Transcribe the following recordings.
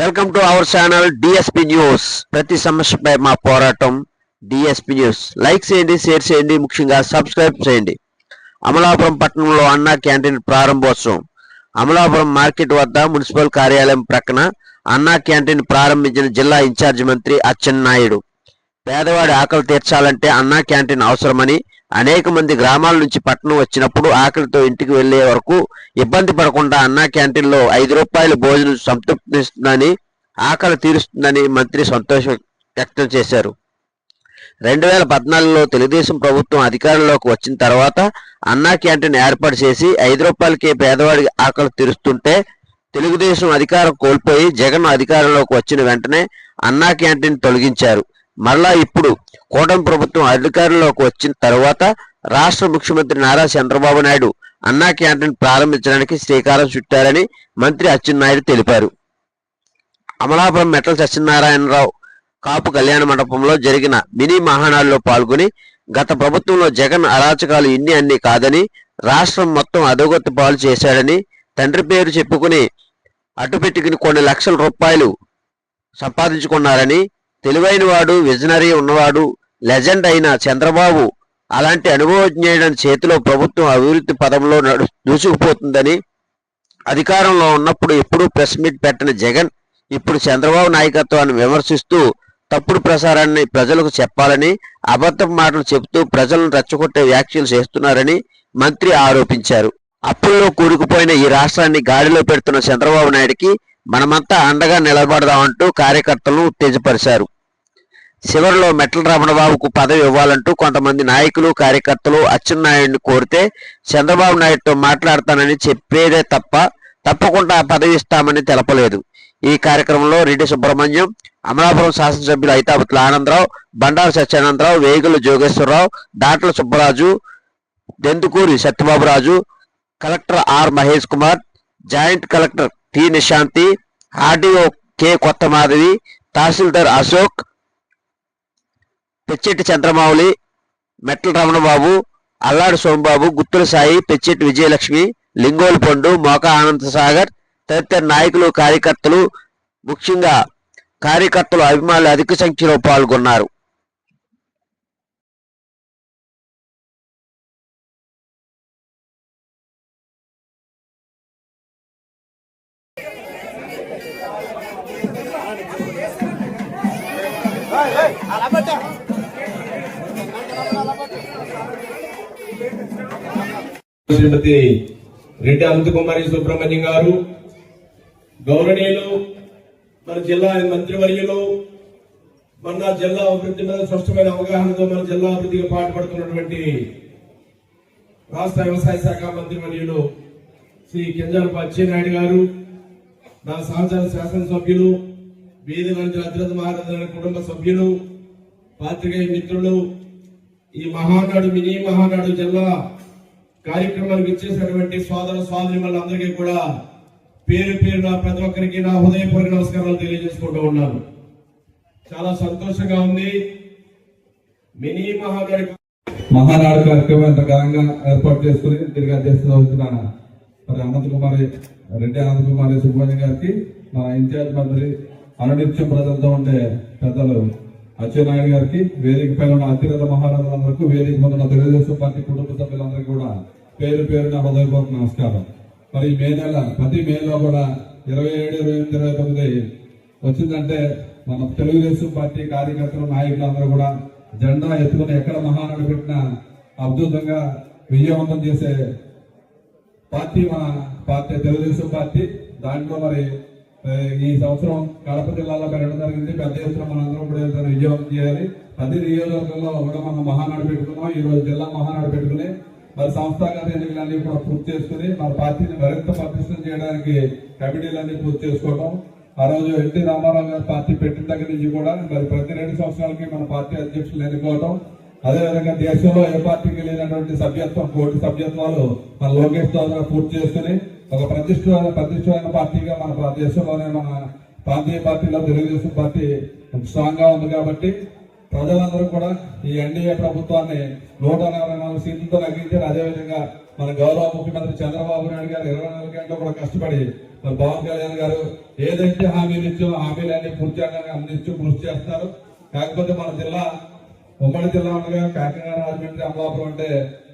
Welcome to our channel DSP news ప్రతి సమస్యపై మా పోరాటం డిఎస్పి న్యూస్ లైక్ చేయండి షేర్ చేయండి ముఖ్యంగా సబ్స్క్రైబ్ చేయండి. అమలాపురం పట్టణంలో అన్నా క్యాంటీన్ ప్రారంభోత్సవం. అమలాపురం మార్కెట్ వద్ద మున్సిపల్ కార్యాలయం ప్రక్కన అన్నా క్యాంటీన్ ప్రారంభించిన జిల్లా ఇన్ఛార్జి మంత్రి అచ్చెన్నాయుడు. పేదవాడి ఆకలి తీర్చాలంటే అన్నా క్యాంటీన్ అవసరమని అనేక మంది గ్రామాల నుంచి పట్టణం వచ్చినప్పుడు ఆకలితో ఇంటికి వెళ్ళే వరకు ఇబ్బంది పడకుండా అన్నా క్యాంటీన్లో ఐదు రూపాయల భోజనం సంతృప్తిస్తుందని ఆకలి తీరుస్తుందని మంత్రి సంతోషం వ్యక్తం చేశారు. రెండు వేల పద్నాలుగులో తెలుగుదేశం ప్రభుత్వం అధికారంలోకి వచ్చిన తర్వాత అన్నా క్యాంటీన్ ఏర్పాటు చేసి ఐదు రూపాయలకే పేదవాడి ఆకలి తీరుస్తుంటే తెలుగుదేశం అధికారం కోల్పోయి జగన్ అధికారంలోకి వచ్చిన వెంటనే అన్నా క్యాంటీన్ తొలగించారు. మరలా ఇప్పుడు కూటమి ప్రభుత్వం అధికారంలోకి వచ్చిన తర్వాత రాష్ట్ర ముఖ్యమంత్రి నారా చంద్రబాబు నాయుడు అన్నా క్యాంటీన్ ప్రారంభించడానికి శ్రీకారం చుట్టారని మంత్రి అచ్చెన్నాయుడు తెలిపారు. అమలాపురం మెట్ల సత్యనారాయణరావు కాపు కళ్యాణ మండపంలో జరిగిన మినీ మహానాడులో పాల్గొని గత ప్రభుత్వంలో జగన్ అరాచకాలు ఇన్ని అన్ని కాదని రాష్ట్రం మొత్తం అధోగతి పాలు చేశాడని తండ్రి పేరు చెప్పుకుని అటుపెట్టుకుని కొన్ని లక్షల రూపాయలు సంపాదించుకున్నారని తెలివైన వాడు విజనరీ ఉన్నవాడు లెజెండ్ అయిన చంద్రబాబు అలాంటి అనుభవజ్ఞుడని చేతిలో ప్రభుత్వం అభివృద్ధి పదంలో నడు దూసుకుపోతుందని అధికారంలో ఉన్నప్పుడు ఎప్పుడూ ప్రెస్ మీట్ పెట్టని జగన్ ఇప్పుడు చంద్రబాబు నాయకత్వాన్ని విమర్శిస్తూ తప్పుడు ప్రసారాన్ని ప్రజలకు చెప్పాలని అబద్ధపు మాటలు చెబుతూ ప్రజలను రెచ్చగొట్టే వ్యాఖ్యలు చేస్తున్నారని మంత్రి ఆరోపించారు. అప్పుల్లో కూరుకుపోయిన ఈ రాష్ట్రాన్ని గాడిలో పెడుతున్న చంద్రబాబు నాయుడికి మనమంతా అండగా నిలబడదామంటూ కార్యకర్తలను ఉత్తేజపరిచారు. చివరిలో మెట్ల రమణబాబుకు పదవి ఇవ్వాలంటూ కొంతమంది నాయకులు కార్యకర్తలు అచ్చెన్నాయుడిని కోరితే చంద్రబాబు నాయుడుతో మాట్లాడతానని చెప్పేదే తప్ప తప్పకుండా పదవి ఇస్తామని తెలపలేదు. ఈ కార్యక్రమంలో రెడ్డి సుబ్రహ్మణ్యం అమలాపురం శాసనసభ్యులు Aithabathula Anandarao Bandaru Satyanandarao Vegula Jogeswararao Datla Subbaraju Dendukuri Satyababuraju collector R Mahesh Kumar joint collector T Nishanthi RDO K Kotha Madhavi తహసీల్దార్ అశోక్ పెచ్చెట్టి చంద్రమౌళి మెట్ల రమణబాబు అల్లాడు సోమబాబు గుత్తుల సాయి పెచ్చెట్టి విజయలక్ష్మి లింగోలు పండు మోకా ఆనంద సాగర్ తదితర నాయకులు కార్యకర్తలు ముఖ్యంగా కార్యకర్తలు అభిమానులు అధిక సంఖ్యలో పాల్గొన్నారు. శ్రీమతి రెడ్డి అనంతకుమారి సుబ్రహ్మణ్యం గారు గౌరవనీయులు మన జిల్లా మంత్రివర్యులు మన జిల్లా అభివృద్ధి మీద స్పష్టమైన అవగాహనతో మన జిల్లా అభివృద్ధికి పాటుపడుతున్నటువంటి రాష్ట్ర వ్యవసాయ శాఖ మంత్రివర్యులు శ్రీ కింజాలపు అచ్చెన్నాయుడు గారు నా సహచర శాసనసభ్యులు వీధి మంత్రి అద్రత మహారాజు కుటుంబ సభ్యులు పాత్రికేయ మిత్రులు ఈ మహానాడు మినీ మహానాడు జిల్లా కార్యక్రమానికి ఇచ్చేసినటువంటి సోదర సోదరి అందరికీ కూడా పేరు పేరు నా ప్రతి ఒక్కరికి నా హృదయపూర్వక నమస్కారాలు తెలియజేసుకుంటూ ఉన్నాను. చాలా సంతోషంగా ఉంది. మినీ మహానాడు మహానాడు కార్యక్రమం ఘనంగా ఏర్పాటు చేసుకుని తిరిగి అధ్యక్షత మరి అనంత కుమారి రెడ్డి అనంత కుమారి సుబ్రహ్మణ్యం గారికి మన ఇన్ఛార్జ్ మంత్రి అనునిత్యం ప్రజలతో ఉండే పెద్దలు అచ్చెన్నాయుడు గారికి వేదిక పైన ఉన్న అతిరథ మహారాజులందరికీ వేదిక ముందు తెలుగుదేశం పార్టీ కుటుంబ సభ్యులందరికీ కూడా పేరు పేరున హృదయపూర్వక నమస్కారం. మరి మే నెల ప్రతి మేలో కూడా ఇరవై ఏడు ఇరవై ఎనిమిది ఇరవై తొమ్మిది వచ్చిందంటే మన తెలుగుదేశం పార్టీ కార్యకర్తలు నాయకులు అందరూ కూడా జెండా ఎత్తుకుని ఎక్కడ మహానాడు పెట్టినా అద్భుతంగా విజయవంతం చేసే పార్టీ మన పార్టీ తెలుగుదేశం పార్టీ. దాంట్లో మరి ఈ సంవత్సరం కడప జిల్లాలో పెరగడం జరిగింది. పెద్ద ఎత్తున మనందరం కూడా విజయవంతం చేయాలి. ప్రతి నియోజకవర్గంలో కూడా మనం మహానాడు పెట్టుకున్నాం. ఈ రోజు జిల్లా మహానాడు పెట్టుకుని మరి సంస్థాగత ఎన్నికలన్నీ కూడా పూర్తి చేసుకుని మన పార్టీని మరింత పటిష్టం చేయడానికి కమిటీలన్నీ పూర్తి చేసుకోవడం ఆ రోజు ఎన్టీ రామారావు గారు పార్టీ పెట్టిన దగ్గర నుంచి కూడా మరి ప్రతి రెండు సంవత్సరాలకి మన పార్టీ అధ్యక్షులు ఎన్నుకోవటం. అదేవిధంగా దేశంలో ఏ పార్టీకి లేనటువంటి సభ్యత్వం కోటి సభ్యత్వాలు మన లోకేష్ ద్వారా పూర్తి చేసుకుని ఒక ప్రతిష్ట ప్రతిష్ఠమైన పార్టీగా మన దేశంలోనే మన ప్రాంతీయ పార్టీలో తెలుగుదేశం పార్టీ స్ట్రాంగ్గా ఉంది కాబట్టి ప్రజలందరూ కూడా ఈ ఎన్డీఏ ప్రభుత్వాన్ని నూట నలభై నాలుగు సీట్లతో తగ్గించారు అదేవిధంగా మన గౌరవ ముఖ్యమంత్రి చంద్రబాబు నాయుడు గారు ఇరవై నాలుగు గంటలు కూడా కష్టపడి మరి పవన్ కళ్యాణ్ గారు ఏదైతే హామీలు ఇచ్చో హామీలన్నీ పూర్తి చేయడానికి అందించి కృషి చేస్తారు కాకపోతే మన జిల్లా ఉమ్మడి జిల్లా ఉండగా కాకినాడ రాజమండ్రి అమలాపురం అంటే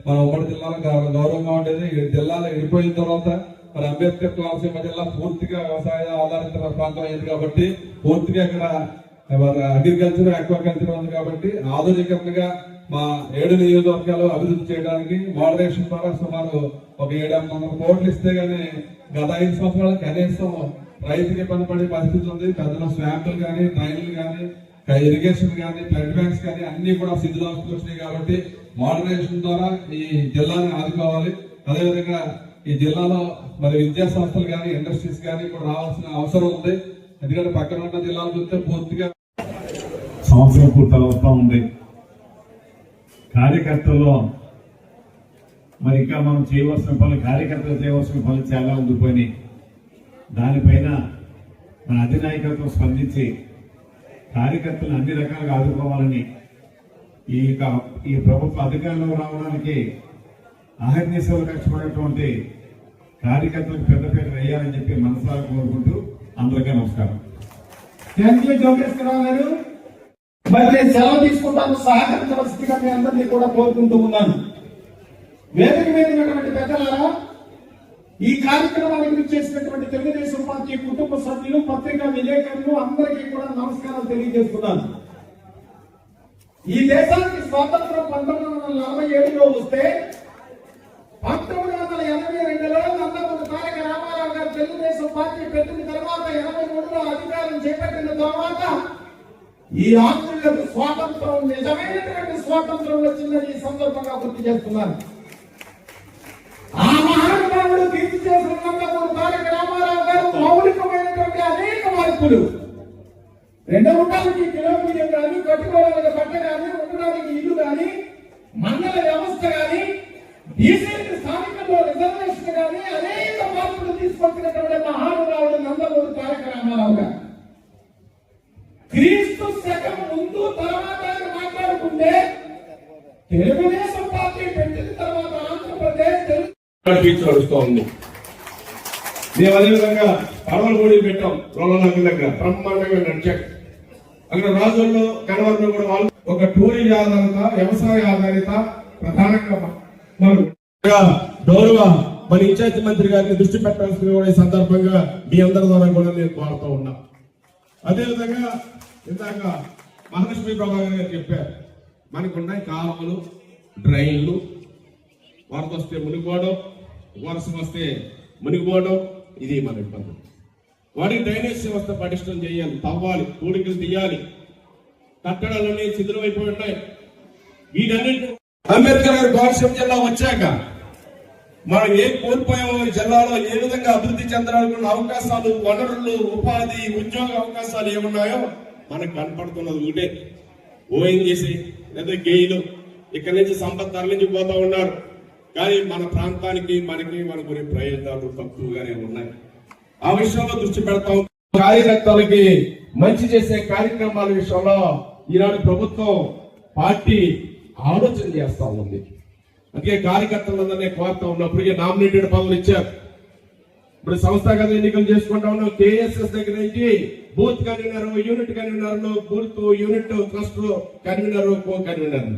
మన ఉమ్మడి జిల్లాలో గౌరవంగా ఉండేది. ఈ జిల్లాలో వెళ్ళిపోయిన తర్వాత మరి అంబేద్కర్ కోనసీమ జిల్లా పూర్తిగా వ్యవసాయ ఆధారిత ప్రాంతం అయింది కాబట్టి పూర్తిగా ఇక్కడ అగ్రికల్చర్ ఆక్వాకల్చర్ ఉంది కాబట్టి ఆధునికంగా మా ఏడు నియోజకవర్గాలు అభివృద్ధి చేయడానికి మోడరేషన్ ద్వారా సుమారు ఒక ఏడు వందల కోట్లు ఇస్తే గానీ గత ఐదు సంవత్సరాలు కనీసం రైతుకి పని పడే పరిస్థితి ఉంది. పెద్దల స్వాంపులు కానీ ట్రైన్లు కానీ ఇరిగేషన్ కానీ బ్లడ్ బ్యాంక్స్ కానీ అన్ని కూడా శిథిలావస్థకు వచ్చినాయి కాబట్టి మోడరేషన్ ద్వారా ఈ జిల్లాని ఆదుకోవాలి. అదేవిధంగా ఈ జిల్లాలో మరి విద్యా సంస్థలు కానీ ఇండస్ట్రీస్ కానీ కూడా రావాల్సిన అవసరం ఉంది. ఎందుకంటే పక్కన ఉన్న జిల్లాలు చూస్తే పూర్తిగా సంవత్సరం పూర్తవుతూ ఉంది. కార్యకర్తల్లో మరి ఇంకా మనం చేయవలసిన పనులు కార్యకర్తలు చేయవలసిన పనులు చాలా ఉండిపోయినాయి. దానిపైన మన అధినాయకత్వం స్పందించి కార్యకర్తలు అన్ని రకాలుగా ఆదుకోవాలని ఈ యొక్క ఈ ప్రభుత్వ అధికారంలో రావడానికి అహర్నిశలు కష్టపడేటువంటి కార్యకర్తలకు పెద్దపేట వేయాలని చెప్పి మనసారా కోరుకుంటూ అందరికీ నమస్కారం. థ్యాంక్ యూ జోగేశ్వరరావు గారు. మరి నేను సెలవు తీసుకుంటాను సహకరించవలసిందిగా మీ అందరినీ కూడా కోరుకుంటూ ఉన్నాను. వేదిక మీద ఉన్నటువంటి పెద్దలారా ఈ కార్యక్రమానికి చేసినటువంటి తెలుగుదేశం పార్టీ కుటుంబ సభ్యులు పత్రికా విలేకరులు అందరికీ కూడా నమస్కారాలు తెలియజేస్తున్నాను. ఈ దేశానికి స్వాతంత్రం పంతొమ్మిది వందల నలభై ఏడులో వస్తే పంతొమ్మిది వందల ఎనభై రెండులో నందమూరి తారక రామారావు గారు తెలుగుదేశం పార్టీ పెట్టిన తర్వాత ఎనభై మూడులో అధికారం చేపట్టిన తర్వాత ఈ ఆంధ్రులకు స్వాతంత్రం నిజమైనటువంటి స్వాతంత్రం వచ్చిందని ఈ సందర్భంగా గుర్తు చేస్తున్నాను. ఆ మహానుభావుడు కీర్తి చేసిన నందమూరి తారక రామారావు గారు మౌలికమైనటువంటి అనేక మార్పులు. రెండో ఉండడానికి కిలోమీటర్ కానీ కట్టుకోవడానికి బట్ట కానీ ఉండడానికి ఇల్లు కానీ మండల వ్యవస్థ కానీ బీసీలకు స్థానికంలో రిజర్వేషన్ కానీ అనేక మార్పులు తీసుకొచ్చినటువంటి మహానుభావుడు నందమూరి తారక రామారావు గారు. క్రీస్తు క్రీస్తు శకం ముందు తర్వాత మాట్లాడుకుంటే తెలుగుదేశం పార్టీ పెట్టిన తర్వాత ఆంధ్రప్రదేశ్ నడుస్తోంది నడిపించి నడుస్తూ ఉంది. మేము అదేవిధంగా పడవలపూడి పెట్టాం రోలనగర్ దగ్గర. బ్రహ్మాండంగా నడిచాడు అక్కడ రాజుల్లో కనవరంలో కూడా వాళ్ళు ఒక టూరిజం ఆధారిత వ్యవసాయ ఆధారిత ప్రధానంగా మనం గౌరవ మన ఇన్ఛార్జ్ మంత్రి గారిని దృష్టి పెట్టాల్సిన కూడా ఈ సందర్భంగా మీ అందరి ద్వారా కూడా నేను కోరుతూ ఉన్నా. అదేవిధంగా ఇందాక మహాలక్ష్మి ప్రభాకర్ గారు చెప్పారు మనకున్నాయి కాలువలు డ్రైన్లు వరద వస్తే మునిగిపోవడం వర్షం వస్తే మునిగిపోవడం ఇది మన ఇబ్బంది. వాడి డ్రైనేజ్ వ్యవస్థ పటిష్టం చేయాలి తవ్వాలి కూడికలు తీయాలి. కట్టడాలన్నీ శిథిలమైపోయి ఉన్నాయి. వీటన్నిటి అంబేద్కర్ గారు కోనసీమ జిల్లా వచ్చాక మనం ఏం కోల్పోయామో జిల్లాలో ఏ విధంగా అభివృద్ధి చెందడానికి అవకాశాలు వనరులు ఉపాధి ఉద్యోగ అవకాశాలు ఏమున్నాయో మనకు కనపడుతున్నది ఒకటే. ఓఎన్జీసీ లేదా గెయిలు. ఇక్కడి నుంచి సంపత్ తరలించిపోతా ఉన్నారు. కానీ మన ప్రాంతానికి మనకి మన కొన్ని ప్రయోజనాలు తక్కువగానే ఉన్నాయి. ఆ విషయంలో దృష్టి పెడతాం. కార్యకర్తలకి మంచి చేసే కార్యక్రమాల విషయంలో ఈనాడు ప్రభుత్వం పార్టీ ఆలోచన చేస్తా ఉంది. అందుకే కార్యకర్తలందరినీ కోరుతా ఉన్నప్పటికీ నామినేటెడ్ పదవులు ఇచ్చారు. ఇప్పుడు సంస్థాగత ఎన్నికలు చేసుకుంటా ఉన్నాం. కేఎస్ఎస్ దగ్గర నుంచి booth convener unit convener booth unit trust convener co convener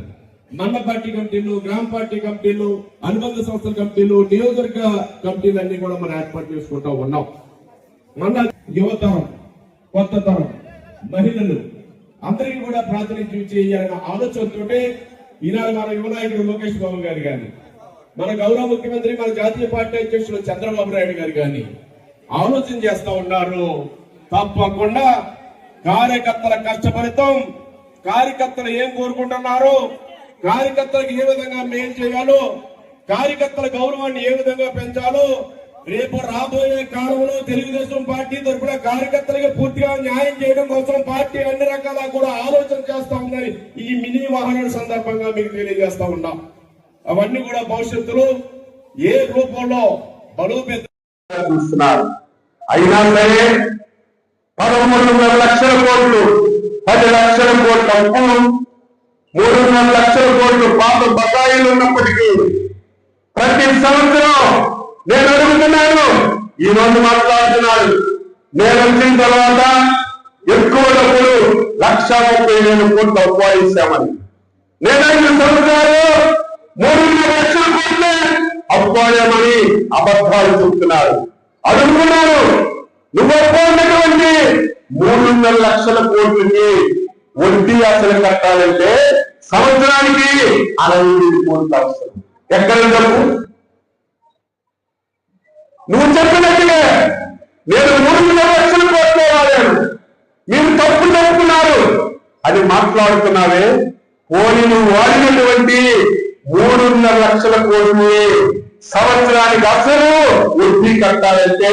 మండల పార్టీ కమిటీలు గ్రామ పార్టీ కమిటీలు అనుబంధ సంస్థల కమిటీలు నియోజకవర్గ కమిటీలు అన్ని కూడా మనం ఏర్పాటు చేసుకుంటా ఉన్నాం. మన యువతరం కొత్త తరం మహిళలు అందరికీ కూడా ప్రాతినిధ్యం చేయాలన్న ఆలోచనతోటే ఈనాడు మన యువనాయకుడు లోకేష్ బాబు గారు కానీ మన గౌరవ ముఖ్యమంత్రి మన జాతీయ పార్టీ అధ్యక్షుడు చంద్రబాబు నాయుడు గారు కానీ ఆలోచన చేస్తా ఉన్నారు. తప్పకుండా కార్యకర్తల కష్టఫలితం కార్యకర్తలు ఏం కోరుకుంటున్నారు కార్యకర్తలకు ఏ విధంగా మేలు చేయాలో కార్యకర్తల గౌరవాన్ని ఏ విధంగా పెంచాలో రేపు రాబోయే కాలంలో తెలుగుదేశం పార్టీ తరఫున కార్యకర్తలకు పూర్తిగా న్యాయం చేయడం కోసం పార్టీ అన్ని రకాల కూడా ఆలోచన చేస్తా ఉందని ఈ మినీ వాహనాల సందర్భంగా మీకు తెలియజేస్తా ఉన్నాం. అవన్నీ కూడా భవిష్యత్తులో ఏ రూపంలో బలోపేతం చూస్తున్నారు? అయినా సరే పదమూడున్నర లక్షల కోట్లు పది లక్షల కోట్ల అప్పులు మూడున్నర లక్షల కోట్లు పాత బకాయిలు ఉన్నప్పటికీ ప్రతి సంవత్సరం నేను అడుగుతున్నాను ఈ రోజు మాట్లాడుతున్నాడు నేను వచ్చిన తర్వాత ఎక్కువ డబ్బులు లక్ష ముప్పై వేల కోట్లు అప్పాయిస్తామని నేను ఐదు సంవత్సరాలు మూడున్నర లక్షల కోట్లు అప్పాయమని అబద్ధాలు చెప్తున్నారు. అడుగుతున్నాను నువ్వు అప్పన్నటువంటి మూడున్నర లక్షల కోట్లకి వడ్డీ అసలు కట్టాలంటే సంవత్సరానికి అరవై వేలు కోట్లు అవసరం. ఎక్కడ డబ్బు? నువ్వు చెప్పినట్టుగా నేను మూడున్నర లక్షల కోట్లు వాడాను మీరు తప్పు తప్పుకున్నారు అని మాట్లాడుతున్నావే. పోనీ నువ్వు వాడినటువంటి మూడున్నర లక్షల కోట్లు సంవత్సరానికి అసలు వడ్డీ కట్టాలంటే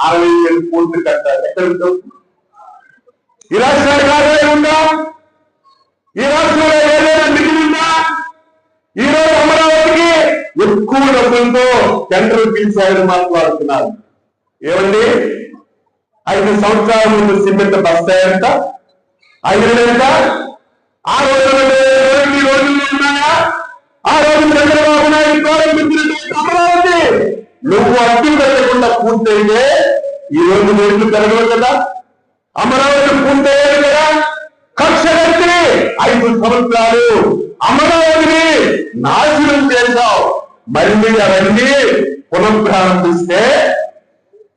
అరవై వేలు కోట్లు కట్టాలి. ఎక్కడ డబ్బు? ఈ రాష్ట్రానికి ఆదాయం ఉందా? ఈ రాష్ట్రంలో ఏదైనా మిగిలిందా ఈ రోజు అమరావతికి ఎక్కువ డబ్బులతో టెండర్ పిలిచాయని మాట్లాడుతున్నారు. ఏమండి? ఐదు సంవత్సరాల ముందు సిమెంట్ బస్తా ఎంత ఐదు ఎంత? ఆ ఈ రోజుల్లో ఉన్నాయా? ఆ రోజు చంద్రబాబు నాయుడు ప్రారంభించినటువంటి అమరావతి. నువ్వు అడ్డు పెట్టకుండా పూర్తయితే ఈ రోజు రేట్లు పెరగవు కదా? అమరావతి పూర్తయ్యాడు కదా? కక్ష కట్టి ఐదు సంవత్సరాలు అమరావతిని నాశనం చేశావు. మళ్ళీ అవన్నీ పునఃప్రారంభిస్తే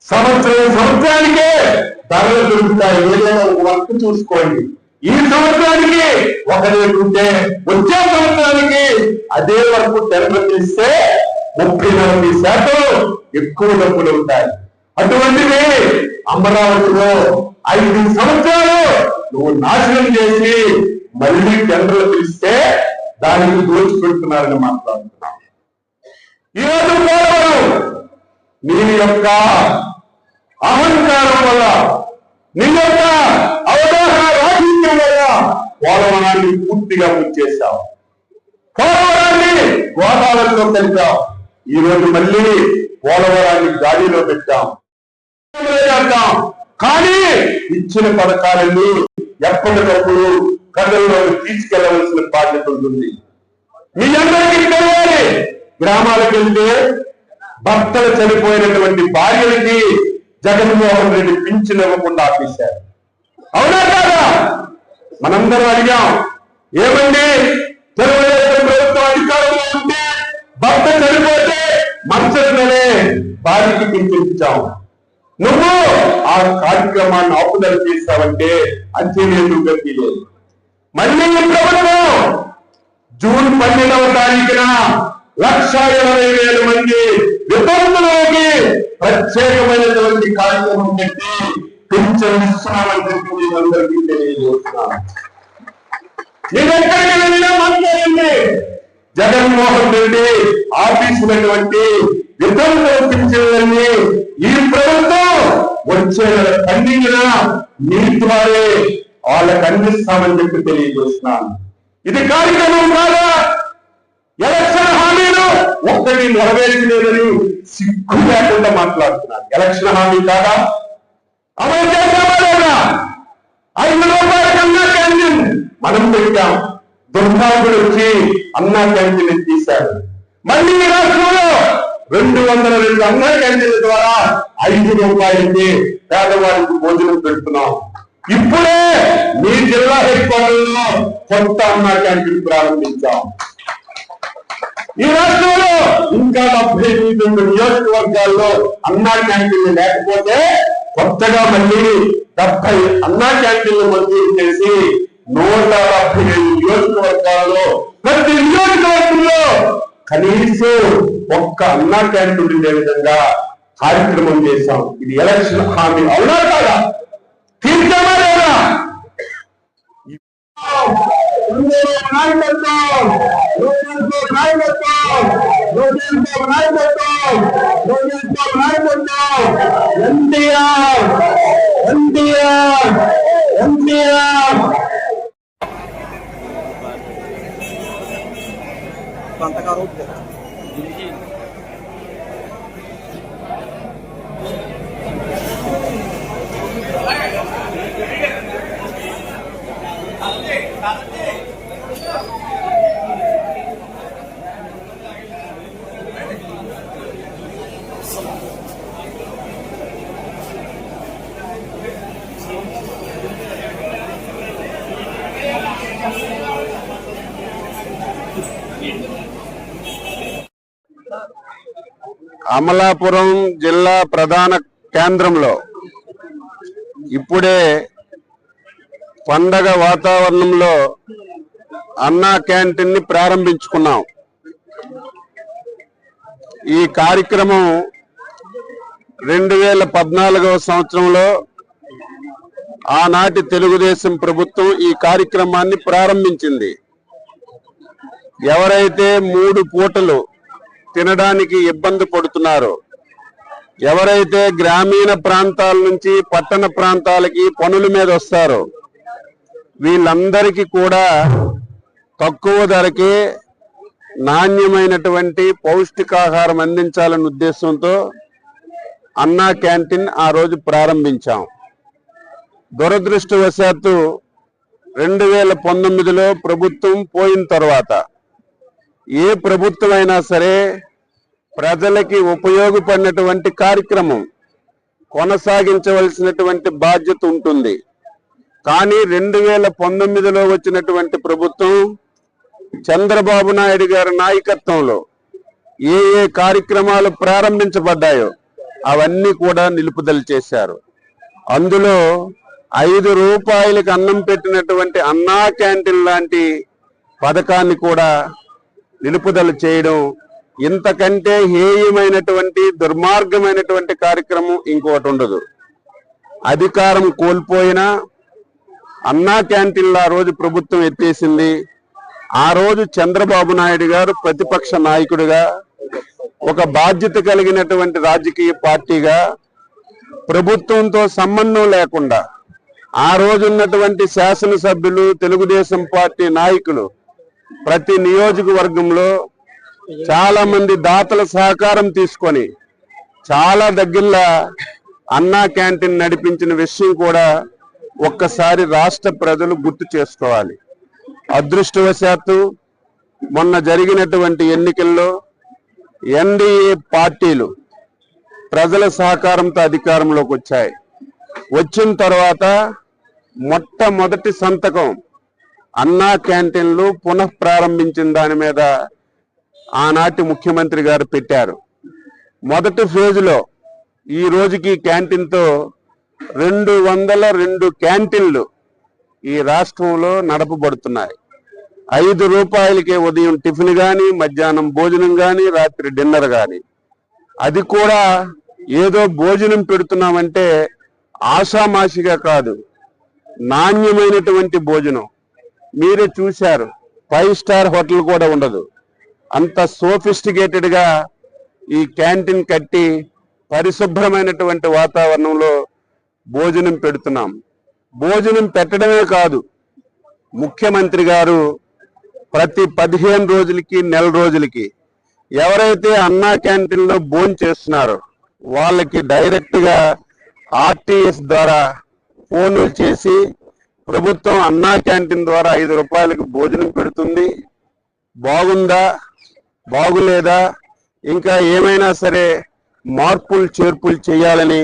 సంవత్సరం సంవత్సరానికే ధరలు పెరుగుతాయి. ఏదైనా ఒక వర్క్ చూసుకోండి. ఈ సంవత్సరానికి ఒక రేటు ఉంటే వచ్చే సంవత్సరానికి అదే వరకు టెండర్ తీస్తే ముప్పై నలభై శాతం ఎక్కువ డబ్బులు ఉంటాయి. అటువంటిది అమరావతిలో ఐదు సంవత్సరాలు నువ్వు నాశనం చేసి మళ్ళీ టెండర్లు పిలిస్తే దానికి దోచిపెడుతున్నారని మాట్లాడుతున్నావు ఈరోజు పోలవరం నీ యొక్క అహంకారం వల్ల నీ యొక్క పోలవరాన్ని పూర్తిగా ముంచేశావు పోలవరాన్ని గోదావరిలో కలిపాం ఈ రోజు మళ్ళీ పోలవరాన్ని గాలిలో పెట్టాం కానీ ఇచ్చిన పథకాలన్నీ ఎప్పటికప్పుడు ప్రజల్లో తీసుకెళ్ళవలసిన బాధ్యత ఉంటుంది మీ అందరికీ తెలియాలి గ్రామాలకు వెళ్తే భర్తలు చనిపోయినటువంటి భార్యలకి జగన్మోహన్ రెడ్డి పింఛన్ ఇవ్వకుండా ఆపేశారు. అవునా కాదా? మనందరం అడిగాం ఏమండి? తెలుగుదేశం ప్రభుత్వం అధికారంలో ఉంటే భర్త చనిపోతే మరుసటినే భార్యకి పింఛన్ నువ్వు ఆ కార్యక్రమాన్ని ఆపుదల చేస్తావంటే అంచెలేదు గతిలేదు మళ్ళీ ప్రభుత్వం జూన్ పన్నెండవ తారీఖున లక్ష ఇరవై వేల మంది విపత్తులోకి ప్రత్యేకమైనటువంటి కార్యక్రమం పెట్టి పింఛన్ ఇస్తున్నామని చెప్పి మీరందరికీ తెలియజేస్తున్నాను. నేను ఎక్కడికి వెళ్ళినా మాట్లాడండి జగన్మోహన్ రెడ్డి ఆఫీసులటువంటి వితంతుల పింఛన్లన్నీ ఈ ప్రభుత్వం వచ్చే ఖండించిన పండిన మీ ద్వారే వాళ్ళకి అందిస్తామని చెప్పి తెలియజేస్తున్నాను. ఇది కార్యక్రమం కాదా? ఎలక్షన్ హామీలు ఒక్కటి నెరవేర్చలేదని సిగ్గు లేకుండా మాట్లాడుతున్నారు ఎలక్షన్ హామీ కాదా? అమలు చేశామా లేదా? ఐదు రూపాయల కన్నా క్యాంటీన్. మనం పెట్టాం. దుర్మార్గుడు వచ్చి అన్నా క్యాంటీన్ తీశారు మళ్ళీ ఈ రాష్ట్రంలో రెండు వందల రెండు అన్నా క్యాంటీన్ల ద్వారా ఐదు రూపాయలకి పేదవారికి భోజనం పెడుతున్నాం. ఇప్పుడే మీ జిల్లా హెడ్ క్వార్టర్లో కొత్త అన్నా క్యాంటీన్ ప్రారంభించాం. ఈ రాష్ట్రంలో ఇంకా డెబ్బై ఎనిమిది నియోజకవర్గాల్లో అన్నా క్యాంటీన్లు లేకపోతే కొత్తగా మళ్ళీ డెబ్బై అన్నా క్యాంటీన్లు మంజూరు చేసి నూట డెబ్బై ఐదు నియోజకవర్గాల్లో ప్రతి నియోజకవర్గంలో కనీసం ఒక్క అన్నా క్యాంటీన్ ఉండే విధంగా కార్యక్రమం చేశాం. ఇది ఎలక్షన్ హామీ. అవునా కాదా? எம்ஜிஆர் எம்ஜிஆர் எம்ஜிஆர் అమలాపురం జిల్లా ప్రధాన కేంద్రంలో ఇప్పుడే పండగ వాతావరణంలో అన్నా క్యాంటీన్ని ప్రారంభించుకున్నాం. ఈ కార్యక్రమం రెండు వేల పద్నాలుగవ సంవత్సరంలో ఆనాటి తెలుగుదేశం ప్రభుత్వం ఈ కార్యక్రమాన్ని ప్రారంభించింది. ఎవరైతే మూడు పూటలు తినడానికి ఇబ్బంది పడుతున్నారు. ఎవరైతే గ్రామీణ ప్రాంతాల నుంచి పట్టణ ప్రాంతాలకి పనుల మీద వస్తారో వీళ్ళందరికీ కూడా తక్కువ ధరకే నాణ్యమైనటువంటి పౌష్టికాహారం అందించాలనే ఉద్దేశంతో అన్నా క్యాంటీన్ ఆ రోజు ప్రారంభించాం. దురదృష్టవశాత్తు రెండు వేల పంతొమ్మిదిలో ప్రభుత్వం పోయిన తర్వాత ఏ ప్రభుత్వమైనా సరే ప్రజలకి ఉపయోగపడినటువంటి కార్యక్రమం కొనసాగించవలసినటువంటి బాధ్యత ఉంటుంది. కానీ రెండు వేల పంతొమ్మిదిలో వచ్చినటువంటి ప్రభుత్వం చంద్రబాబు నాయుడు గారి నాయకత్వంలో ఏ ఏ కార్యక్రమాలు ప్రారంభించబడ్డాయో అవన్నీ కూడా నిలుపుదల చేశారు. అందులో ఐదు రూపాయలకి అన్నం పెట్టినటువంటి అన్నా క్యాంటీన్ లాంటి పథకాన్ని కూడా నిలుపుదల చేయడం ఇంతకంటే హేయమైనటువంటి దుర్మార్గమైనటువంటి కార్యక్రమం ఇంకోటి ఉండదు. అధికారం కోల్పోయినా అన్నా క్యాంటీన్లు ఆ రోజు ప్రభుత్వం ఎత్తేసింది. ఆ రోజు చంద్రబాబు నాయుడు గారు ప్రతిపక్ష నాయకుడిగా ఒక బాధ్యత కలిగినటువంటి రాజకీయ పార్టీగా ప్రభుత్వంతో సంబంధం లేకుండా ఆ రోజు ఉన్నటువంటి శాసనసభ్యులు తెలుగుదేశం పార్టీ నాయకులు ప్రతి నియోజకవర్గంలో చాలా మంది దాతల సహకారం తీసుకొని చాలా దగ్గరలో అన్నా క్యాంటీన్ నడిపించిన విషయం కూడా ఒక్కసారి రాష్ట్ర ప్రజలు గుర్తు చేసుకోవాలి. అదృష్టవశాత్తు మొన్న జరిగినటువంటి ఎన్నికల్లో ఎన్డీఏ పార్టీలు ప్రజల సహకారంతో అధికారంలోకి వచ్చాయి. వచ్చిన తర్వాత మొట్టమొదటి సంతకం అన్నా క్యాంటీన్లు పునః ప్రారంభించిన దాని మీద ఆనాటి ముఖ్యమంత్రి గారు పెట్టారు. మొదటి ఫేజ్లో ఈ రోజుకి క్యాంటీన్తో రెండు వందల రెండు క్యాంటీన్లు ఈ రాష్ట్రంలో నడపబడుతున్నాయి. ఐదు రూపాయలకే ఉదయం టిఫిన్ కానీ మధ్యాహ్నం భోజనం కానీ రాత్రి డిన్నర్ కానీ అది కూడా ఏదో భోజనం పెడుతున్నామంటే ఆషామాషిగా కాదు నాణ్యమైనటువంటి భోజనం. మీరే చూశారు ఫైవ్ స్టార్ హోటల్ కూడా ఉండదు. అంత సోఫిస్టికేటెడ్గా ఈ క్యాంటీన్ కట్టి పరిశుభ్రమైనటువంటి వాతావరణంలో భోజనం పెడుతున్నాం. భోజనం పెట్టడమే కాదు ముఖ్యమంత్రి గారు ప్రతి పదిహేను రోజులకి నెల రోజులకి ఎవరైతే అన్నా క్యాంటీన్లో భోజనం చేస్తున్నారో వాళ్ళకి డైరెక్ట్గా ఆర్టీఎస్ ద్వారా ఫోన్లు చేసి ప్రభుత్వం అన్నా క్యాంటీన్ ద్వారా ఐదు రూపాయలకు భోజనం పెడుతుంది. బాగుందా? బాగులేదా? ఇంకా ఏమైనా సరే మార్పులు చేర్పులు చేయాలని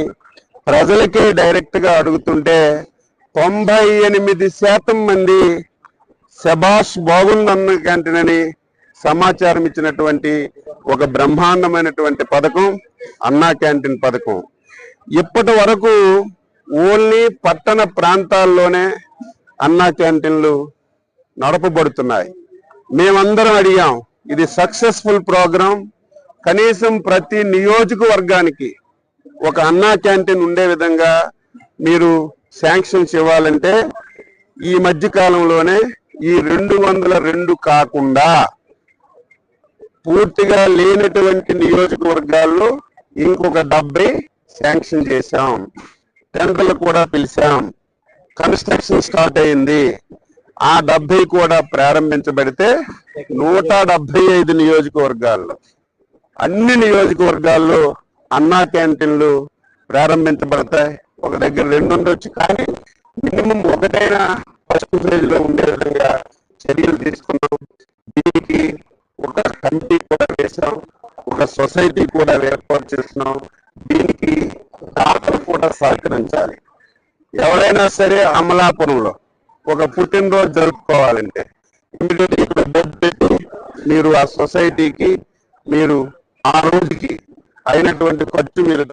ప్రజలకే డైరెక్ట్గా అడుగుతుంటే తొంభై ఎనిమిది శాతం మంది శబాష్ బాగుందన్న క్యాంటీన్ అని సమాచారం ఇచ్చినటువంటి ఒక బ్రహ్మాండమైనటువంటి పథకం అన్నా క్యాంటీన్ పథకం. ఇప్పటి వరకు ఓన్లీ పట్టణ ప్రాంతాల్లోనే అన్నా క్యాంటీన్లు నడపబడుతున్నాయి. మేమందరం అడిగాం ఇది సక్సెస్ఫుల్ ప్రోగ్రాం కనీసం ప్రతి నియోజకవర్గానికి ఒక అన్నా క్యాంటీన్ ఉండే విధంగా మీరు శాంక్షన్స్ ఇవ్వాలంటే ఈ మధ్య కాలంలోనే ఈ రెండు వందల రెండు కాకుండా పూర్తిగా లేనటువంటి నియోజకవర్గాల్లో ఇంకొక డెబ్బై శాంక్షన్ చేశాం. టెండర్లు కూడా పిలిచాం. కన్స్ట్రక్షన్ స్టార్ట్ అయింది. ఆ డెబ్బై కూడా ప్రారంభించబడితే నూట డెబ్బై ఐదు నియోజకవర్గాల్లో అన్ని నియోజకవర్గాల్లో అన్నా క్యాంటీన్లు ప్రారంభించబడతాయి. ఒక దగ్గర రెండు ఉండొచ్చు కానీ మినిమం ఒకటైనా ఫస్ట్ ఫేజ్లో ఉండే విధంగా చర్యలు తీసుకున్నాం. దీనికి ఒక కమిటీ కూడా వేశాం ఒక సొసైటీ కూడా ఏర్పాటు చేస్తున్నాం. దీనికి దాతలు కూడా సహకరించాలి. ఎవరైనా సరే అమలాపురంలో ఒక పుట్టినరోజు జరుపుకోవాలంటే. ఇమీడియట్ ఇక్కడ బోర్డు పెట్టి మీరు ఆ సొసైటీకి మీరు ఆ రోజుకి అయినటువంటి ఖర్చు మీరు